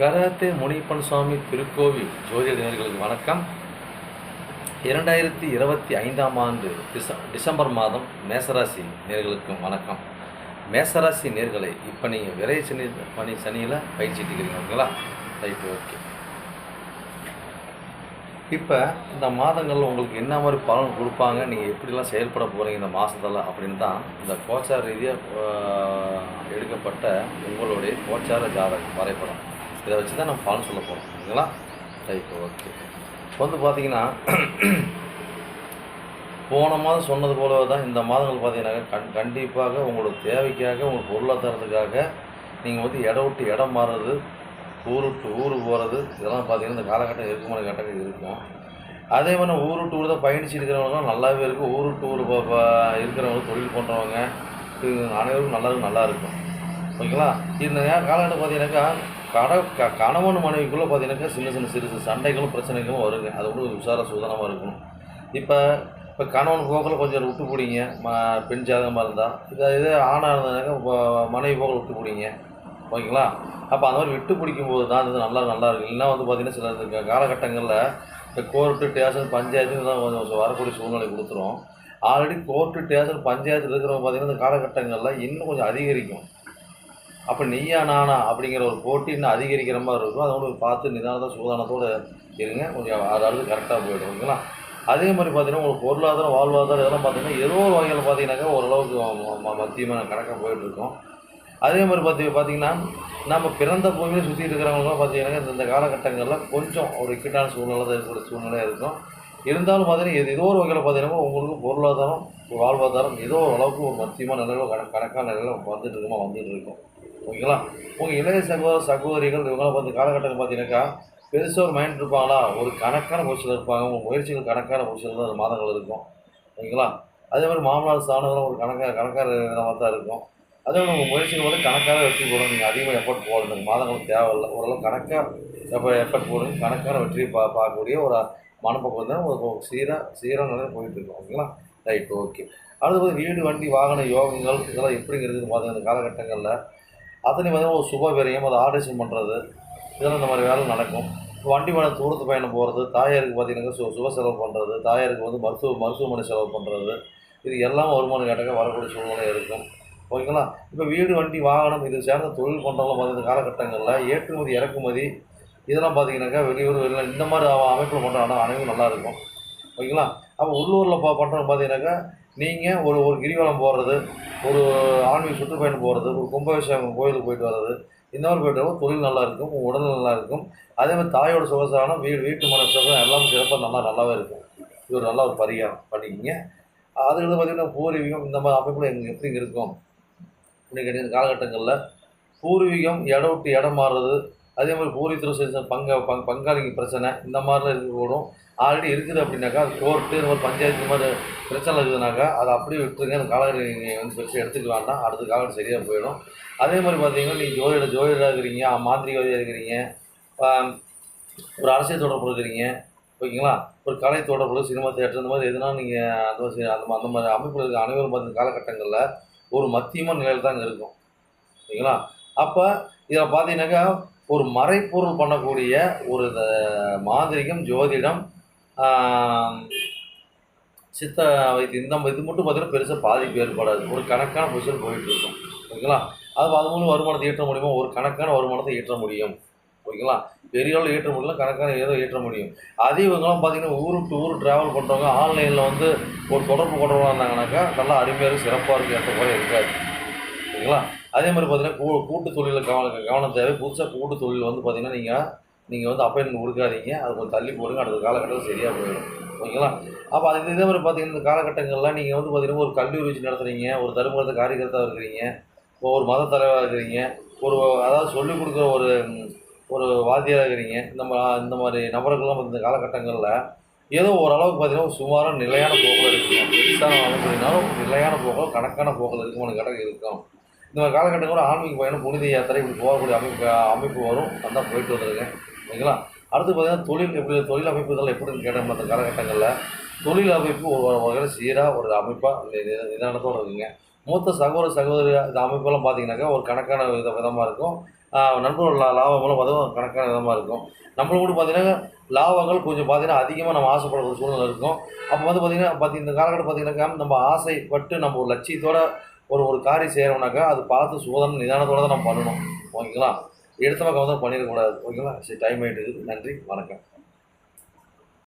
Karate Munippan சுவாமி திருக்கோவில் ஜோதிட நேயர்களுக்கு வணக்கம். இரண்டாயிரத்தி இருபத்தி ஐந்தாம் ஆண்டு டிச டிசம்பர் மாதம் மேசராசி நேர்களுக்கும் வணக்கம். மேசராசி நேர்களை இப்போ நீங்கள் விரை சனி பனி சனியில் பயிற்சிட்டு இருக்கிறீங்க ஓகேங்களா ரைட் ஓகே. இப்போ இந்த மாதங்களில் உங்களுக்கு என்ன மாதிரி பலன் கொடுப்பாங்க? நீங்கள் எப்படிலாம் செயல்பட போகிறீங்க இந்த மாதத்தில் அப்படின்னு தான் இந்த கோச்சார ரீதியாக எடுக்கப்பட்ட உங்களுடைய கோச்சார ஜாதகம் வரைபடம். இதை வச்சு தான் நம்ம பலன் சொல்ல போகிறோம் ஓகேங்களா ரைட் ஓகே இப்போ வந்து பார்த்தீங்கன்னா போன மாதம் சொன்னது போல தான் இந்த மாதங்கள் பார்த்தீங்கன்னாக்கா கண் கண்டிப்பாக உங்களோட தேவைக்காக உங்கள் பொருளாதாரத்துக்காக நீங்கள் வந்து இடம் விட்டு இடம் மாறுறது ஊர் விட்டு ஊர் போகிறது இதெல்லாம் பார்த்தீங்கன்னா இந்த காலகட்டம் இருக்குமான கட்டங்கள் இருக்கும். அதே மாதிரி ஊர் விட்டு ஊர் தான் பயணிச்சு இருக்கிறவங்களும் நல்லாவே இருக்கும். ஊர் விட்டு ஊர் இருக்கிறவங்க தொழில் பண்ணுறவங்க அனைவருக்கும் நல்லா இருக்கும் நல்லா இருக்கும். ஓகேங்களா? இந்த காலகட்டம் பார்த்தீங்கன்னாக்கா கண க கணவன் மனைவிக்குள்ளே பார்த்தீங்கன்னாக்கா சின்ன சின்ன சிறு சிறு சண்டைகளும் பிரச்சனைகளும் வருங்க. அது வந்து விசார சூதனமாக இருக்கணும். இப்போ இப்போ கணவன் போக்கில் கொஞ்சம் விட்டு பிடிங்க ம பெண் ஜாதகமாக இருந்தால் இது இதே ஆணாக இருந்ததுனாக்கா இப்போ மனைவி போக்கில் விட்டு பிடிங்க ஓகேங்களா? அப்போ அந்த மாதிரி விட்டு பிடிக்கும்போது தான் அது நல்லா நல்லா இருக்கும். இல்லைன்னா வந்து பார்த்தீங்கன்னா சில காலகட்டங்களில் இந்த கோர்ட்டு டேஷன் பஞ்சாயத்து இதெல்லாம் கொஞ்சம் வரக்கூடிய சூழ்நிலை கொடுத்துரும். ஆல்ரெடி கோர்ட்டு டேஷன் பஞ்சாயத்தில் இருக்கிறவங்க பார்த்தீங்கன்னா இந்த காலகட்டங்களில் இன்னும் கொஞ்சம் அதிகரிக்கும். அப்போ நீயா நானா அப்படிங்கிற ஒரு போட்டி இன்னும் அதிகரிக்கிற மாதிரி இருக்கும் அதை பார்த்து நிதானத்தை சூதானத்தோடு இருங்க. கொஞ்சம் அதாவது கரெக்டாக போயிடும் ஓகேங்களா? அதே மாதிரி பார்த்தீங்கன்னா உங்களுக்கு பொருளாதாரம் வாழ்வாதாரம் இதெல்லாம் பார்த்தீங்கன்னா ஏதோ ஒரு வகையில் பார்த்தீங்கன்னாக்கா ஓரளவுக்கு ம- ம- மத்தியமான கணக்காக போயிட்டுருக்கோம். அதே மாதிரி பார்த்தி பார்த்தீங்கன்னா நம்ம பிறந்த பூமியில் சுற்றி இருக்கிறவங்களாம் பார்த்தீங்கன்னா இந்த- காலகட்டங்களில் கொஞ்சம் ஒரு இக்கட்டான சூழ்நிலை தான் இருக்கக்கூடிய சூழ்நிலையாக இருக்கும். இருந்தாலும் பார்த்தீங்கன்னா ஏதோ ஒரு வகையில் பார்த்தீங்கன்னா உங்களுக்கு பொருளாதாரம் வாழ்வாதாரம் ஏதோ ஒரு அளவுக்கு ஒரு மத்தியமான நிலையில் கண கணக்கான நிலையில் வந்துட்டு இருக்குமா வந்துட்டு இருக்கும். ஓகேங்களா? உங்கள் இளைய சகோதர சகோதரிகள் இவங்களாம் பார்த்து காலகட்டத்தில் பார்த்தீங்கன்னாக்கா பெருசாக ஒரு மைண்ட் இருப்பாங்களா? ஒரு கணக்கான முயற்சியில் இருப்பாங்க. உங்கள் முயற்சிகள் கணக்கான முயற்சியில் தான் அந்த மாதங்கள் இருக்கும். ஓகேங்களா? அதே மாதிரி மாமனார் ஸ்தானங்களும் ஒரு கணக்காக கணக்கான விதமாக தான் இருக்கும். அதே மாதிரி உங்கள் முயற்சிகள் வந்து கணக்காக வெற்றி போடணும் நீங்கள் அதிகமாக எஃபர்ட் போடணும். மாதங்களுக்கு தேவையில்லை. ஓரளவு கணக்காக எப்போ எஃபர்ட் போடணும். கணக்கான வெற்றியை பா பார்க்கக்கூடிய ஒரு மனப்பக்கம் தான் சீராக சீராக நிலையில் போயிட்டு இருக்கோம் ஓகேங்களா? Right okay. அடுத்து வந்து வீடு வண்டி வாகன யோகங்கள் இதெல்லாம் எப்படிங்கிறது பார்த்தீங்கன்னா இந்த காலகட்டங்களில் அத்தனை பார்த்தீங்கன்னா ஒரு சுப விரயம் அதை ஆர்டேஷன் பண்ணுறது இதெல்லாம் இந்த மாதிரி வேலை நடக்கும். வண்டி மேலே தூரத்து பயணம் போகிறது தாயாருக்கு பார்த்தீங்கன்னா சு சுப செலவு பண்ணுறது தாயாருக்கு வந்து மருத்துவ மருத்துவமனை செலவு பண்ணுறது இது எல்லாம் வருமானம் கேட்டாக்க வரக்கூடிய சூழ்நிலை இருக்கும். ஓகேங்களா? இப்போ வீடு வண்டி வாகனம் இது சேர்ந்த தொழில் பண்ணுறவங்க பார்த்தீங்கன்னா காலகட்டங்களில் ஏற்றுமதி இறக்குமதி இதெல்லாம் பார்த்தீங்கன்னாக்கா வெளியூர் வெளில இந்த மாதிரி அவ- அமைப்பில் பண்ணுறாங்கன்னா அனைவரும் நல்லா இருக்கும். ஓகேங்களா? அப்போ உள்ளூரில் பா பண்ணுறவங்க பார்த்தீங்கன்னாக்கா நீங்கள் ஒரு ஒரு கிரிவலம் போடுறது ஒரு ஆன்மீக சுற்றுப்பயணம் போகிறது ஒரு கும்பாபிஷேகம் கோயிலுக்கு போயிட்டு வர்றது இந்த மாதிரி போயிட்டு வர தொழில் நல்லா இருக்கும் உங்கள் உடல் நல்லாயிருக்கும் அதே மாதிரி தாயோட சுகசானம் வீடு வீட்டு மன சுகம் எல்லாமே சிறப்பாக நல்லா நல்லாவே இருக்கும். இது ஒரு நல்ல ஒரு பரிகாரம் பண்ணிக்கிங்க. அதுக்கு பார்த்தீங்கன்னா பூர்வீகம் இந்த மாதிரி அமைப்பில் எங்கள் எப்படி இருக்கும்? அப்படின்னு கேட்டீங்கன்னா காலகட்டங்களில் பூர்வீகம் இடம் விட்டு இடம் மாறுறது அதே மாதிரி பூர்வீகத்தில் சேர்ந்த பங்க பங் பங்காளிங்க பிரச்சனை இந்த மாதிரிலாம் இருக்கக்கூடும் ஆல்ரெடி இருக்குது அப்படின்னாக்கா அது கோர்ட்டு இந்த மாதிரி பஞ்சாயத்து இந்த மாதிரி பிரச்சனை இருக்குதுனாக்கா அதை அப்படியே விட்டுருங்க. அந்த காலகட்டம் நீங்கள் வந்து பெருசாக எடுத்துக்கலாம்னா அடுத்த காலகட்டம் சரியாக போயிடும். அதே மாதிரி பார்த்தீங்கன்னா நீங்கள் ஜோதிட ஜோதிடராக இருக்கிறீங்க மாந்திரிகவாதியாக இருக்கிறீங்க ஒரு அரசியல் தொடர்பு இருக்கிறீங்க ஓகேங்களா? ஒரு கலை தொடர்பு சினிமா தேட்டர் இந்த மாதிரி எதுனா நீங்கள் அந்த மாதிரி அந்த அந்த மாதிரி அமைப்பில் இருக்க அனைவரும் பார்த்து காலகட்டங்களில் ஒரு மத்தியமான நிலையில் தாங்க இருக்கும். ஓகேங்களா? அப்போ இதில் பார்த்தீங்கன்னாக்கா ஒரு மறைப்பொருள் பண்ணக்கூடிய ஒரு இந்த மாந்திரிகம் ஜோதிடம் சித்த வைத்தியம் இந்த இது மட்டும் பார்த்தீங்கன்னா பெருசாக பாதிப்பு ஏற்படாது. ஒரு கணக்கான பொசிஷன் போயிட்டு இருக்கும். ஓகேங்களா? அது அது மூலம் வருமானத்தை ஈட்ட முடியுமா? ஒரு கணக்கான வருமானத்தை ஈட்ட முடியும். ஓகேங்களா? பெரிய அளவில் ஈட்ட முடியல கணக்கான ஏதோ ஈட்ட முடியும். அதே இவங்கெல்லாம் பார்த்தீங்கன்னா ஊரு டு ஊர் ட்ராவல் பண்ணுறவங்க ஆன்லைனில் வந்து ஒரு தொடர்பு கொண்டவங்களா இருந்தாங்கனாக்கா நல்லா அருமையாக இருக்கும் சிறப்பாக இருக்கும் எந்த குறை இருக்காது. ஓகேங்களா அதே மாதிரி பார்த்தீங்கன்னா கூ கூட்டு தொழிலில் கவனம் கவனம் தேவை. புதுசாக கூட்டு தொழில் வந்து பார்த்தீங்கன்னா நீங்கள் நீங்கள் வந்து அப்பாயின்மெண்ட் கொடுக்காதீங்க. அது கொஞ்சம் தள்ளி போடுங்க. அடுத்த காலகட்டத்தில் சரியாக போயிடும். ஓகேங்களா? அப்போ அது இதே மாதிரி பார்த்தீங்கன்னா இந்த காலகட்டங்கள்லாம் நீங்கள் வந்து பார்த்தீங்கன்னா ஒரு கல்லூரி வச்சு நடத்துகிறீங்க ஒரு தருமபுரத்தை காரியகர்த்தாக இருக்கிறீங்க. இப்போ ஒரு மத தலைவராக இருக்கிறீங்க. ஒரு அதாவது சொல்லிக் கொடுக்குற ஒரு ஒரு வாத்தியாராக இருக்கிறீங்க. இந்த மாதிரி இந்த மாதிரி நபர்கள்லாம் இந்த காலகட்டங்களில் ஏதோ ஓரளவுக்கு பார்த்தீங்கன்னா ஒரு நிலையான போக்கில் இருக்குங்க. பெருசாக அமைப்புனாலும் நிலையான போக்கில் கணக்கான போக்கில் இருக்கும் கடை இருக்கும். இந்த மாதிரி காலகட்டங்களில் ஆன்மீக பயணம் புனித யாத்திரை இப்படி போகக்கூடிய அமைப்பு அமைப்பு வரும். அதான் போயிட்டு வந்துருங்க ஓகேங்களா? அடுத்து பார்த்தீங்கன்னா தொழில் எப்படி தொழில் அமைப்பு இதெல்லாம் எப்படின்னு கேட்டோம் அந்த காலகட்டங்களில் தொழில் அமைப்பு ஒரு வகையில் சீராக ஒரு அமைப்பாக நிதானத்தோடு இருக்குங்க. மூத்த சகோதர சகோதரி இந்த அமைப்பெல்லாம் பார்த்தீங்கன்னாக்கா ஒரு கணக்கான வித விதமாக இருக்கும். நண்பர்கள் லாபங்களும் அதுவும் கணக்கான விதமாக இருக்கும். நம்மளும் கூட பார்த்தீங்கன்னா லாபங்கள் கொஞ்சம் பார்த்தீங்கன்னா அதிகமாக நம்ம ஆசைப்படுற ஒரு சூழ்நிலை இருக்கும். அப்போ வந்து பார்த்தீங்கன்னா பார்த்தி இந்த காலகட்டம் பார்த்தீங்கன்னாக்கா நம்ம ஆசைப்பட்டு நம்ம ஒரு லட்சியத்தோட ஒரு ஒரு காரியம் செய்கிறோம்னாக்கா அது பார்த்து சோதனை நிதானத்தோட தான் நம்ம பண்ணணும். ஓகேங்களா? எடுத்த பக்கம் வந்து பண்ணிடக்கூடாது. ஓகேங்களா? சரி டைம் ஆகிட்டு நன்றி வணக்கம்.